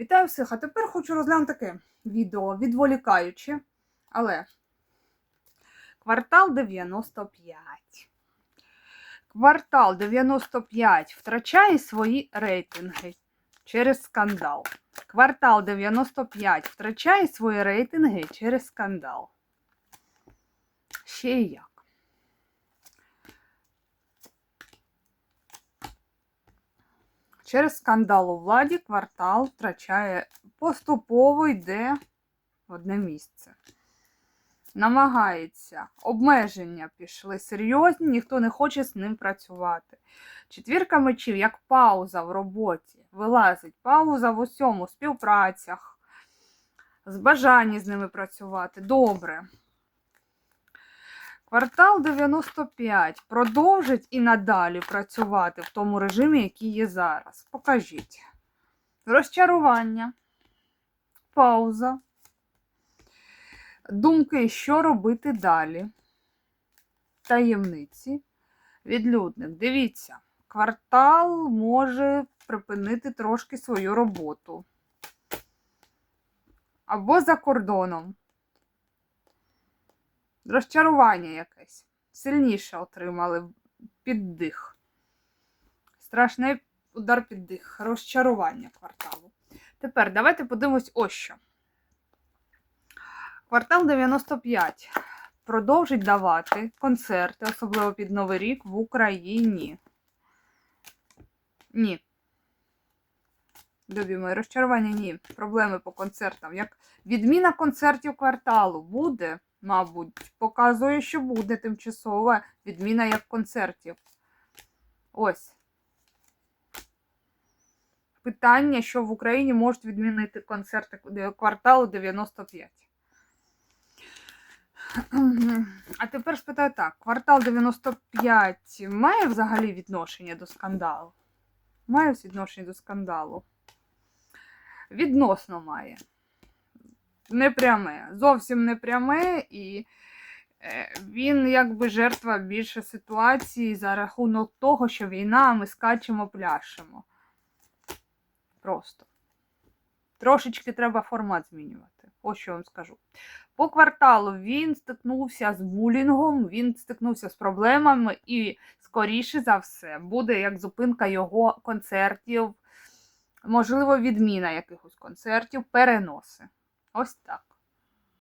Вітаю всіх! А тепер хочу розглянути таке відео, відволікаюче, але квартал 95. Квартал 95 втрачає свої рейтинги через скандал. Квартал 95 втрачає свої рейтинги через скандал. Ще й як. Через скандал у владі квартал втрачає поступово йде в одне місце. Намагається. Обмеження пішли серйозні, ніхто не хоче з ним працювати. Четвірка мечів, як пауза в роботі, вилазить. Пауза в усьому, співпрацях, з бажанні з ними працювати. Добре. Квартал 95 продовжить і надалі працювати в тому режимі, який є зараз. Покажіть. Розчарування, пауза, думки, що робити далі. Таємниці, відлюдник. Дивіться, квартал може припинити трошки свою роботу. Або за кордоном розчарування якесь. Сильніше отримали піддих. Страшний удар піддих. Розчарування кварталу. Тепер давайте подивимось ось що. Квартал 95 продовжить давати концерти, особливо під Новий рік в Україні. Ні. Любі мої, розчарування ні. Проблеми по концертам. Як відміна концертів кварталу буде, мабуть, показує, що буде тимчасова відміна як концертів. Ось. Питання, що в Україні можуть відмінити концерти кварталу 95. А тепер спитаю так: квартал 95 має взагалі відношення до скандалу? Має відношення до скандалу? Відносно має. Не пряме, зовсім не пряме, і е, він якби жертва більше ситуації за рахунок того, що війна, а ми скачемо, пляшемо. Просто. Трошечки треба формат змінювати. Ось що вам скажу. По кварталу він стикнувся з булінгом, він стикнувся з проблемами, і, скоріше за все, буде як зупинка його концертів, можливо, відміна якихось концертів, переноси. Ось так.